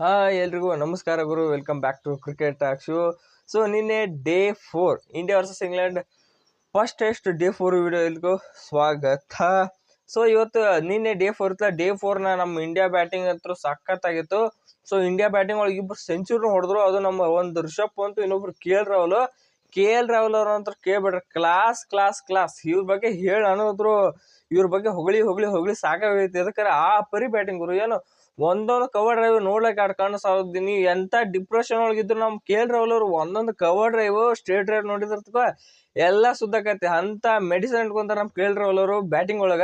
Hi ಎಲ್ರಿಗೂ, ನಮಸ್ಕಾರ ಗುರು. Welcome back to cricket talk show so ನಿನ್ನೆ day four India versus England first test day four video ಎಲ್ರಿಗೂ ಸ್ವಾಗತ. So ಇವತ್ತು, ನಿನ್ನೆ ಡೇ ಫೋರ್ ಇತ್ತು ಡೇ ಫೋರ್ನ ನಮ್ಮ ಇಂಡಿಯಾ ಬ್ಯಾಟಿಂಗ್ ಅಂತೂ ಸಖತ್ತಾಗಿತ್ತು. ಸೊ ಇಂಡಿಯಾ ಬ್ಯಾಟಿಂಗ್ ಒಳಗೆ ಇಬ್ಬರು ಸೆಂಚುರಿ ಹೊಡೆದ್ರು. ಅದು ನಮ್ಮ ಒಂದು ರಿಷಬ್ ಅಂತೂ ಇನ್ನೊಬ್ರು K L Rahul K L Rahul ಅವ್ರ ಅಂತ ಕೇಳ್ಬೇಡ್ರಿ. ಕ್ಲಾಸ್ ಕ್ಲಾಸ್ ಕ್ಲಾಸ್ ಇವ್ರ ಬಗ್ಗೆ ಹೇಳಿ ಅನ್ನೋದ್ರು ಇವ್ರ ಬಗ್ಗೆ ಹೊಗಳಿ ಹೊಗಳಿ ಹೊಗಳಿ ಸಾಕಾಗೈತಿ. ಅದಕ್ಕೆ ಆ ಪರಿ ಬ್ಯಾಟಿಂಗ್ ಗುರು? ಏನು ಒಂದೊಂದು ಕವರ್ ಡ್ರೈವ್ ನೋಡ್ಲಿಕ್ಕೆ ಆಡ್ ಕಾಣ ಸಾಧ್ಯ ನೀವು ಎಂತ ಡಿಪ್ರೆಷನ್ ಒಳಗಿದ್ರು ನಮ್ಮ ಕೆ ಎಲ್ ಒಂದೊಂದು ಕವರ್ ಡ್ರೈವ್ ಸ್ಟ್ರೇಟ್ ಡ್ರೈವ್ ನೋಡಿದ್ರತ್ಕ, ಎಲ್ಲ ಸುದ್ದಕೈತಿ ಅಂತ ಮೆಡಿಸಿನ್ ಇಟ್ಕೊಂತಾರೆ ನಮ್ ಕೆ ಎಲ್ ಬ್ಯಾಟಿಂಗ್ ಒಳಗ.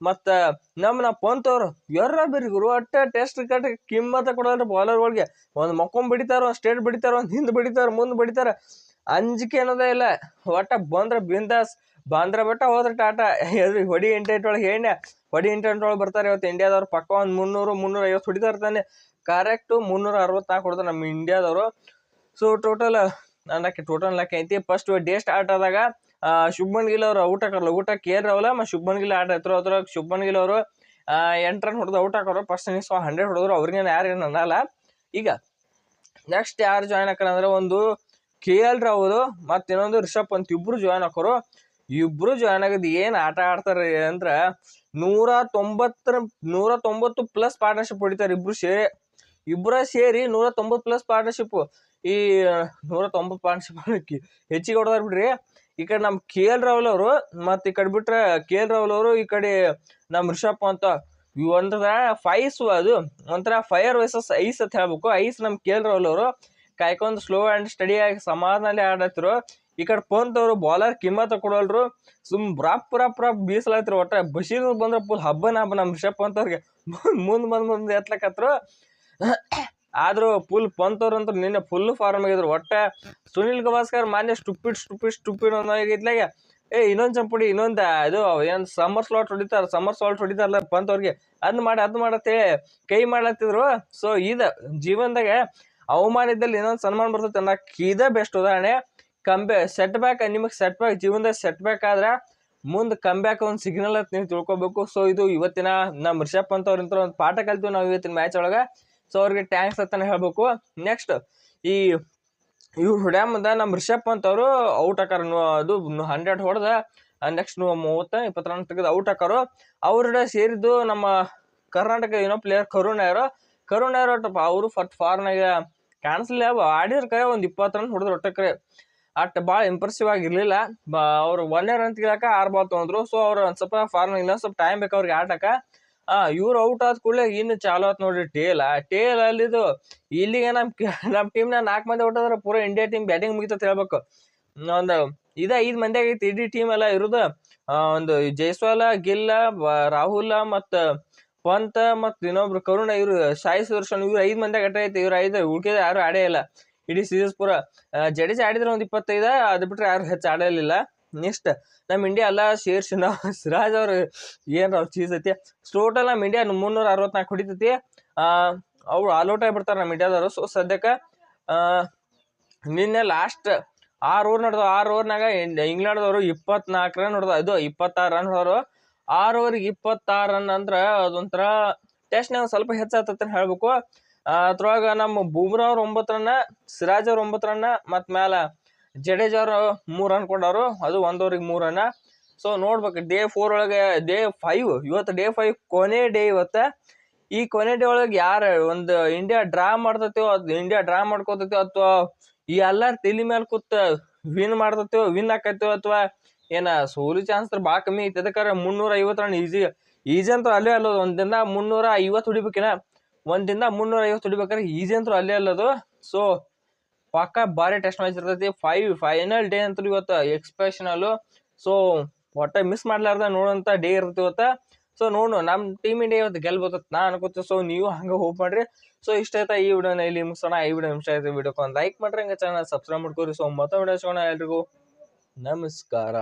ಮತ್ತು ನಮ್ ನಾ ಪಂತ್ ಅವ್ರು ಎರ್ರ ಬೇರಿ ಗುರು, ಅಟ್ಟ ಟೆಸ್ಟ್ ಕಟ್ ಕಿಮ್ಮತ್ತ ಕೊಡೋದ್ರೆ ಬಾಲರ್ಗಳಿಗೆ ಒಂದ್ ಮಕ್ಕೊಂಡ್ ಬಿಡಿತಾರ ಒಂದ್ ಸ್ಟೇಟ್ ಬಿಡಿತಾರ ಒಂದ್ ಹಿಂದ್ ಬಿಡಿತಾರ, ಮುಂದೆ ಬಿಡಿತಾರ. ಅಂಜಿಕೆ ಅನ್ನೋದೇ ಇಲ್ಲ. ಒಟ್ಟ ಬಂದ್ರ ಬಿಂದಾಸ್. ಬಾಂದ್ರ ಬೆಟ್ಟ ಹೋದ್ರೆ ಟಾಟಾ. ಎದ್ರಿ ಹೊಡಿ ಇಂಟೆಂಟ್ ಒಳಗೆ ಹೇಳ ಹೊಡಿ ಇಂಟೆಂಟ್ ಒಳಗೆ ಬರ್ತಾರೆ ಇವತ್ತು ಇಂಡಿಯಾದವ್ರು. ಪಕ್ಕ ಒಂದು ಮುನ್ನೂರು, ಮುನ್ನೂರ ಐವತ್ತು ಹೊಡಿತಾರೆ ತಾನೆ ಕರೆಕ್ಟ್ ಮುನ್ನೂರ ಅರವತ್ನಾಲ್ಕು ಹೊಡೆದ ನಮ್ಮ ಇಂಡಿಯಾದವರು. ಸೊ ಟೋಟಲ್ ಅನ್ನಕ್ಕೆ ಟೋಟಲ್ ಲೆಕ್ಕ ಐತಿ. ಫಸ್ಟ್ ಡೇ ಸ್ಟಾರ್ಟ್ ಆದಾಗ ಶುಭ್ಮನ್ ಗಿಲ್ ಅವರು ಔಟ್ ಹಾಕಲ್ಲ. ಊಟ ಎಲ್ ರಾಹುಲ್ ಮತ್ತು ಶುಭ್ಮನ್ ಗಿಲ್ ಆಟ ಹತ್ರ ಅದ್ರ ಶುಭನ್ ಗಿಲ್ ಅವರು ಎಂಟ್ರನ್ ಹೊಡೆದು ಔಟ್ ಹಾಕೋರು. ಫಸ್ಟ್ ಇನ್ನಿಂಗ್ಸ್ ಹಂಡ್ರೆಡ್ ಹೊಡೆದ್ರು. ಅವ್ರಿಗೇನು ಯಾರು ಏನು ಅನ್ನಲ್ಲ. ಈಗ ನೆಕ್ಸ್ಟ್ ಯಾರು ಜಾಯ್ನ್ ಹಾಕೋಣ ಅಂದ್ರೆ ಒಂದು ಕೆ ಎಲ್ ರಾಹುಲ್, ಮತ್ತು ಇನ್ನೊಂದು ರಿಷಬ್ ಪಂತ್. ಇಬ್ಬರು ಜಾಯ್ನ್ ಹಾಕೋರು. ಇಬ್ರು ಜಾಯ್ನ್ ಆಗದ್ ಏನು ಆಟ ಆಡ್ತಾರೆ ಅಂದ್ರ ನೂರ ತೊಂಬತ್ತರ, ನೂರ ತೊಂಬತ್ತು ಪ್ಲಸ್ ಪಾರ್ಟ್ನರ್ಶಿಪ್ ಹೊಡಿತಾರೆ ಇಬ್ರು ಸೇರಿ. ಇಬ್ಬರ ಸೇರಿ ನೂರ ತೊಂಬತ್ತು ಪ್ಲಸ್ ಪಾರ್ಟ್ನರ್ಶಿಪ್ ಈ, ನೂರ ತೊಂಬತ್ತು ಪಾರ್ಟ್ನರ್ಶಿಪ್ ಹೆಚ್ಚಿಗೆ ಹೊಡೆದಾರ ಬಿಡ್ರಿ. ಈ ಕಡೆ ನಮ್ಮ ಕೆ ಎಲ್ ರಾಹುಲ್ ಅವರು ಮತ್ತು ಈ ಕಡೆ ಬಿಟ್ರೆ ಕೆ ಎಲ್ ರಾಹುಲ್ ಅವರು, ಈ ಕಡೆ ನಮ್ಮ ರಿಷಬ್ ಪಂತ್. ಇವ್ ಒಂಥರ ಫೈಸ್ ಅದು. ಒಂಥರ ಫೈರ್ ವೈಸಸ್ ಐಸ್ ಅಂತ ಹೇಳ್ಬೇಕು. ಐಸ್ ನಮ್ಮ ಕೆ ಎಲ್ ರಾಹುಲ್ ಅವರು ಕಾಯ್ಕೊಂಡು ಸ್ಲೋ ಆ್ಯಂಡ್ ಸ್ಟಡಿ ಆಗಿ ಸಮಾಧಾನ ಆಡತ್ರು ಈ ಕಡೆ ಪಂತ್ ಅವರು ಬಾಲರ್ ಕಿಮ್ಮತ್ತ ಕೊಡೋಲ್ರು, ಸುಮ್ ರಾಪ್ ರಾಪ್ ರಾಪ್ ಬೀಸಲಾಯ್ತ್ರಿ ಒಟ್ಟ ಬಶೀರ್ ಬಂದ್ರೆ ಫುಲ್ ಹಬ್ಬನ ಹಬ್ಬ ನಮ್ಮ ರಿಷಬ್ ಪಂತ್ ಅವ್ರಿಗೆ ಮುಂದೆ ಬಂದ್ ಮುಂದೆ ಎತ್ಲಕತ್ರು. ಆದರೂ ಫುಲ್ ಪಂತ್ ಅಂತೂ ನಿನ್ನೆ ಫುಲ್ ಫಾರ್ಮ್ ಆಗಿದ್ರು. ಒಟ್ಟೆ ಸುನಿಲ್ ಗವಾಸ್ಕರ್ ಮಾನ್ಯ ಸ್ಟುಪಿಡ್ ಸ್ಟುಪಿಡ್ ಸ್ಟುಪಿಡ್ ಅನ್ನೋಗಿದ್ಲಾಗೆ ಏ, ಇನ್ನೊಂದು ಚಂಪುಡಿ ಇನ್ನೊಂದು, ಇದು, ಏನು ಸಮ್ಮರ್ ಸ್ಲಾಟ್ ಹೊಡಿತಾರೆ ಸಮ್ಮರ್ ಸ್ಲಾಟ್ ಹೊಡಿತಾರಲ್ಲ ಪಂತ್ ಅವ್ರಿಗೆ ಅದ್ ಮಾಡಿ ಅದ್ ಮಾಡತ್ತೆ, ಕೈ ಮಾಡ್ಲತ್ತಿದ್ರು. ಸೊ ಇದ ಜೀವನದಾಗ ಅವಮಾನ ಇದ್ದಲ್ಲಿ ಇನ್ನೊಂದು ಸನ್ಮಾನ ಬರ್ತೈತೆ ಅನ್ನಕ್ ಇದೇ ಬೆಸ್ಟ್ ಉದಾಹರಣೆ. ಕಂಬೆ ಸೆಟ್ ಬ್ಯಾಕ್ ನಿಮಗೆ ಸೆಟ್ ಬ್ಯಾಕ್ ಜೀವನದಾಗ ಸೆಟ್ ಬ್ಯಾಕ್ ಆದ್ರೆ ಮುಂದೆ ಕಂಬ್ಯಾಕ್ ಒಂದು ಸಿಗ್ನಲ್ ಅಂತ ನೀವು ತಿಳ್ಕೊಬೇಕು. ಸೊ ಇದು ಇವತ್ತಿನ ನಮ್ಮ ರಿಷಬ್ ಪಂತ್ ಅವ್ರಿಂತ ಒಂದು ಪಾಠ ಕಲ್ತೀವಿ ನಾವು ಇವತ್ತಿನ ಮ್ಯಾಚ್ ಒಳಗೆ. ಸೊ ಅವ್ರಿಗೆ ಟ್ಯಾಂಕ್ಸ್ ಅಂತ ಹೇಳ್ಬೇಕು. ನೆಕ್ಸ್ಟ್ ಈ ಇವ್ರು ಹೊಡ್ಯಾ ಮುಂದೆ ನಮ್ಮ ರಿಷಬ್ ಪಂತ್ ಅವರು ಔಟ್ ಹಾಕಾರ. ಅದು ಹಂಡ್ರೆಡ್ ಹೊಡೆದ ನೆಕ್ಸ್ಟ್ ಮೂವತ್ತ ಇಪ್ಪತ್ತು ರನ್ ತೆಗೆದು ಔಟ್ ಹಾಕಾರು. ಅವ್ರ ಸೇರಿದ್ದು ನಮ್ಮ ಕರ್ನಾಟಕ ಏನೋ ಪ್ಲೇಯರ್ ಕರುಣ್ ಯಾರು. ಕರುಣ್ ಯಾರು ಅವರು ಫಸ್ಟ್ ಫಾರ್ನಾಗ ಕ್ಯಾನ್ಸಲ್ ಆಡಿದ್ರ ಕರೆ ಒಂದು ಇಪ್ಪತ್ತು ರನ್ ಹೊಡೆದ್ರು ಒಟ್ಟಕ್ರೆ ಅಟ್ ಭಾಳ ಇಂಪ್ರೆಸಿವ್ ಆಗಿರಲಿಲ್ಲ. ಬ ಒನ್ ಇಯರ್ ಅಂತ ತೆಗಿಲಾಕ ಆರು ಬಾಲ್ ತೊಗೊಂಡ್ರು. ಸೊ ಅವ್ರು ಒಂದು ಸ್ವಲ್ಪ ಫಾರ್ಮ್ ಇಲ್ಲ ಸ್ವಲ್ಪ ಟೈಮ್ ಬೇಕು ಅವ್ರಿಗೆ ಆಟಕ್ಕೆ. ಆ ಇವ್ರು ಔಟ್ ಆದ ಕೂಡಲೇ ಇನ್ನು ಚಾಲು ಆತ್ ನೋಡ್ರಿ ಟೇಲ್ ಟೇಲ್ ಅಲ್ಲಿದು ಇಲ್ಲಿಗೆ ನಮ್ಮ ನಮ್ಮ ಟೀಮ್ನ ನಾಲ್ಕು ಮಂದಿ ಔಟ್ ಆದ್ರೆ ಪೂರಾ ಇಂಡಿಯಾ ಟೀಮ್ ಬ್ಯಾಟಿಂಗ್ ಮುಗಿತತ್ ಹೇಳ್ಬೇಕು. ಒಂದು ಇದ ಐದು ಮಂದಿ ಆಗೈತಿ ಇಡೀ ಟೀಮ್ ಎಲ್ಲ ಇರೋದು. ಆ, ಒಂದು ಜೈಸ್ವಾಲ ಗಿಲ್ಲ ರಾಹುಲ ಮತ್ತು ಪಂತ ಮತ್ತು ಇನ್ನೊಬ್ರು ಕರುಣ ಇವರು ಸಾಯಿ ಸುದರ್ಶನ್ ಇವ್ರು ಐದು ಮಂದಿ ಗಟ್ಟ ಐತಿ ಇವ್ರು ಐದು ಉಳ್ಕಿದ ಯಾರು ಆಡೇ ಇಲ್ಲ. ಇಡೀ ಸೀರೀಸ್ ಪೂರ ಜಡೇಜ್ ಆಡಿದ್ರೆ ಒಂದು ಇಪ್ಪತ್ತೈದ, ಅದು ಬಿಟ್ರೆ ಯಾರು ಹೆಚ್ಚು ಆಡಲಿಲ್ಲ. ನೆಕ್ಸ್ಟ್ ನಮ್ಮ ಇಂಡಿಯಾ ಎಲ್ಲ ಶೇರ್ ನಾವು ಸಿರಾಜ್ ಅವ್ರು ಏನು ಅವ್ರು ಚೀಸ್ ಐತಿ. ಟೋಟಲ್ ನಮ್ಮ ಇಂಡಿಯಾ ಮುನ್ನೂರ ಅರವತ್ನಾಲ್ಕು ಹೊಡಿತೈತಿ. ಅವ್ರು ಔಟ್ ಆಗಿಬಿಡ್ತಾರೆ ನಮ್ಮ ಇಂಡಿಯಾದವರು ಸೊ ಸದ್ಯಕ್ಕೆ ನಿನ್ನೆ ಲಾಸ್ಟ್ ಆರು ಓವರ್ ನೋಡಿದ್ರು ಆರು ಓವರ್ನಾಗ ಇಂಗ್ಲೆಂಡ್ದವರು ಇಪ್ಪತ್ನಾಲ್ಕು ರನ್ ಹೊಡೆದ ಅದು ಇಪ್ಪತ್ತಾರು ರನ್ ಹೊಡೆದ್ರು ಆರು ಓವರ್ಗೆ ಇಪ್ಪತ್ತಾರು ರನ್ ಅಂದ್ರೆ ಅದೊಂಥರ ಟೆಸ್ಟ್ನಾಗ ಸ್ವಲ್ಪ ಹೆಚ್ಚಾಗ್ತದೆ ಹೇಳ್ಬೇಕು. ಅದ್ರೊಳಗೆ ನಮ್ಮ ಬೂಮ್ರಾ ಅವ್ರ ಒಂಬತ್ತು ರನ್ನ ಸಿರಾಜ್ ಅವ್ರ ಒಂಬತ್ತು ರನ್ನ ಮತ್ತು ಮ್ಯಾಲ ಜಡೇಜಾ ಅವರು ಮೂರು ರನ್ ಕೊಡೋರು ಅದು ಒಂದವ್ರಿಗೆ ಮೂರು ರನ್ನ ಸೊ ನೋಡ್ಬೇಕು ಡೇ ಫೋರ್ ಒಳಗೆ ಡೇ ಫೈವ್ ಇವತ್ತು ಡೇ ಫೈವ್ ಕೊನೆ ಡೇ ಇವತ್ತು. ಈ ಕೊನೆ ಡೇ ಒಳಗೆ ಯಾರು ಒಂದು ಇಂಡಿಯಾ ಡ್ರಾ ಮಾಡ್ತೈತೋ ಅದು ಇಂಡಿಯಾ ಡ್ರಾ ಮಾಡ್ಕೋತೈತೋ ಅಥವಾ ಈ ಎಲ್ಲರ ತಲೆ ಮೇಲೆ ಕೂತ್ ವಿನ್ ಮಾಡ್ತೈತೋ ವಿನ್ ಆಕೈತೋ ಅಥವಾ ಏನ ಸೋಲು ಚಾನ್ಸ್ ಭಾಳ ಕಮ್ಮಿ ಐತಿ. ಅದಕ್ಕಾರೆ ಮುನ್ನೂರ ಐವತ್ತು ರನ್ ಈಜಿ ಈಜಿ ಅಂತ ಅಲ್ಲೇ ಅಲ್ಲೋದು. ಒಂದು ದಿನ ಮುನ್ನೂರ ಐವತ್ತು ಹೊಡಿಬೇಕಿನ. ಒಂದು ದಿನ ಮುನ್ನೂರ ಐವತ್ತು ಹೊಡಿಬೇಕಾದ್ರೆ ಈಸಿ ಅಂತೂ ಅಲ್ಲೇ ಅಲ್ಲದು ಸೊ ಪಕ್ಕ ಭಾರಿ ಟೆಸ್ಟ್ ಮ್ಯಾಚ್ ಇರ್ತೈತಿ. ಫೈವ್ ಫೈನಲ್ ಡೇ ಅಂತೂ ಇವತ್ತು ಎಕ್ಸ್ಪ್ರೆಷನಲ್ಲು ಸೊ ಒಟ್ಟ ಮಿಸ್ ಮಾಡ್ಲಾರ್ದ ನೋಡೋಂಥ ಡೇ ಇರ್ತೈತಿ ಇವತ್ತು. ಸೊ ನೋಡು ನಮ್ಮ ಟೀಮ್ ಇಂಡಿಯಾ ಇವತ್ತು ಗೆಲ್ಬೋದು ನಾ ಅನ್ಕೋತೀವಿ ಸೊ ನೀವು ಹಂಗೆ ಹೋಪ್ ಮಾಡ್ರಿ. ಸೊ ಇಷ್ಟ ಆಯ್ತಾ ಈ ವಿಡಿಯೋನ ಇಲ್ಲಿ ಮುಗಿಸೋಣ. ಈ ವಿಡಿಯೋ ಇಷ್ಟ ಆಯ್ತು ವಿಡಿಯೋಕ್ಕೆ ಒಂದು ಲೈಕ್ ಮಾಡ್ರಿ, ಹಂಗೆ ಚಾನಲ್ ಸಬ್ಸ್ಕ್ರೈಬ್ ಮಾಡ್ಕೊರಿ. ಸೊ ಮತ್ತೊಂದು ವಿಡಿಯೋ ಸಿಗೋಣ ಎಲ್ರಿಗೂ. ನಮಸ್ಕಾರ.